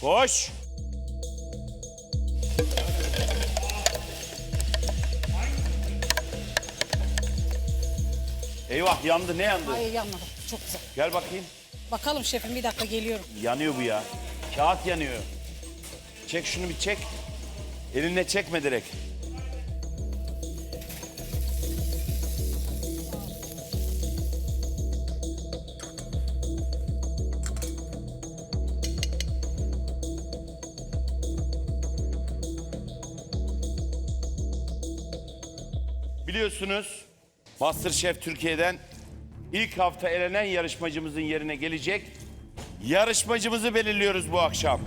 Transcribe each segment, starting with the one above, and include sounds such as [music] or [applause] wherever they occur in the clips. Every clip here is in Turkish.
Koş. Eyvah yandı ne yandı? Hayır yanmadı. Çok güzel. Gel bakayım. Bakalım şefim bir dakika geliyorum. Yanıyor bu ya. Kağıt yanıyor. Çek şunu bir çek. Elinle çekme direkt. Biliyorsunuz MasterChef Türkiye'den ilk hafta elenen yarışmacımızın yerine gelecek yarışmacımızı belirliyoruz bu akşam.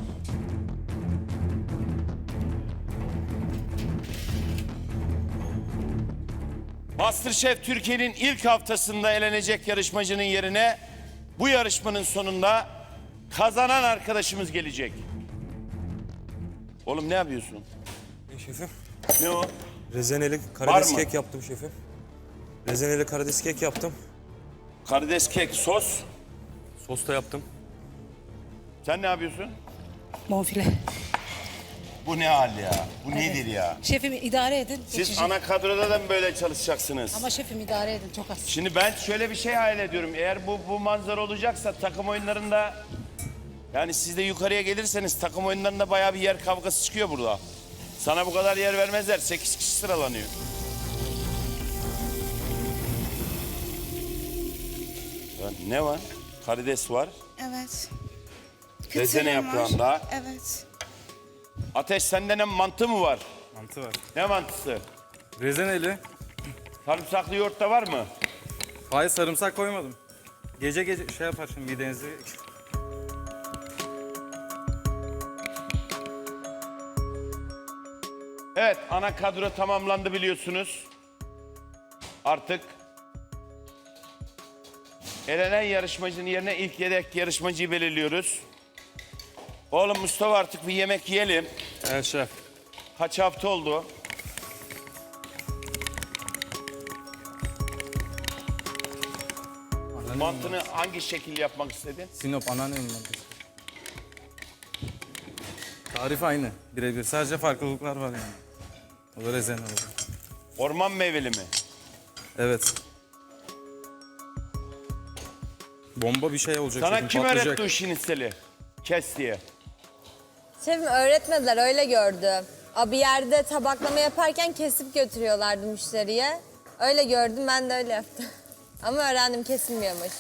MasterChef Türkiye'nin ilk haftasında elenecek yarışmacının yerine bu yarışmanın sonunda kazanan arkadaşımız gelecek. Oğlum ne yapıyorsun? Şefim, Ne o? Rezeneli karides mı? kek yaptım şefim. Rezeneli karides kek yaptım. Karides kek, sos. Sos da yaptım. Sen ne yapıyorsun? Bonfile. Bu ne hal ya? Bu nedir ya? Şefim idare edin. Siz geçecek. ana kadroda da mı böyle çalışacaksınız? Ama şefim idare edin çok az. Şimdi ben şöyle bir şey hayal ediyorum. Eğer bu bu manzara olacaksa takım oyunlarında yani siz de yukarıya gelirseniz takım oyunlarında bayağı bir yer kavgası çıkıyor burada. Sana bu kadar yer vermezler. 8 kişi sıralanıyor. Ya Ne var? Karides var. Evet. Rezene var. yaprağında. Evet. Ateş sende ne mantı mı var? Mantı var. Ne mantısı? Rezeneli. Sarımsaklı yoğurt da var mı? Hayır sarımsak koymadım. Gece gece şey yapar şimdi midenizi. Evet, ana kadro tamamlandı biliyorsunuz. Artık elenen yarışmacının yerine ilk yedek yarışmacıyı belirliyoruz. Oğlum Mustafa artık bir yemek yiyelim. Evet şef. Kaç hafta oldu? Mantını hangi şekil yapmak istedin? Sinop anneannemin mantısı. Tarif aynı. Birebir. Sadece farklılıklar var yani. O da rezen olur. Orman meyveli mi? Evet. Bomba bir şey olacak. Sana kim patlayacak. öğretti o şinitseli? Kes diye. Şefim öğretmediler öyle gördüm. Aa, Bir yerde tabaklama yaparken kesip götürüyorlardı müşteriye. Öyle gördüm ben de öyle yaptım. [laughs] Ama öğrendim kesilmiyormuş.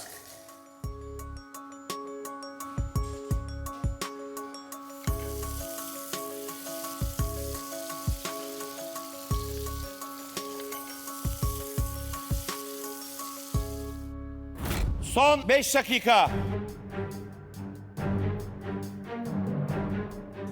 Son 5 dakika.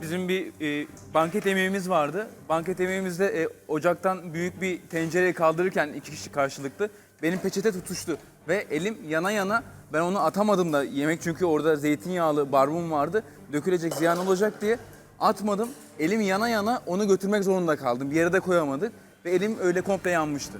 Bizim bir e, banket yemeğimiz vardı. Banket yemeğimizde e, ocaktan büyük bir tencereyi kaldırırken iki kişi karşılıklı benim peçete tutuştu ve elim yana yana ben onu atamadım da yemek çünkü orada zeytinyağlı barbun vardı. Dökülecek ziyan olacak diye atmadım. Elim yana yana onu götürmek zorunda kaldım. Bir yere de koyamadık ve elim öyle komple yanmıştı.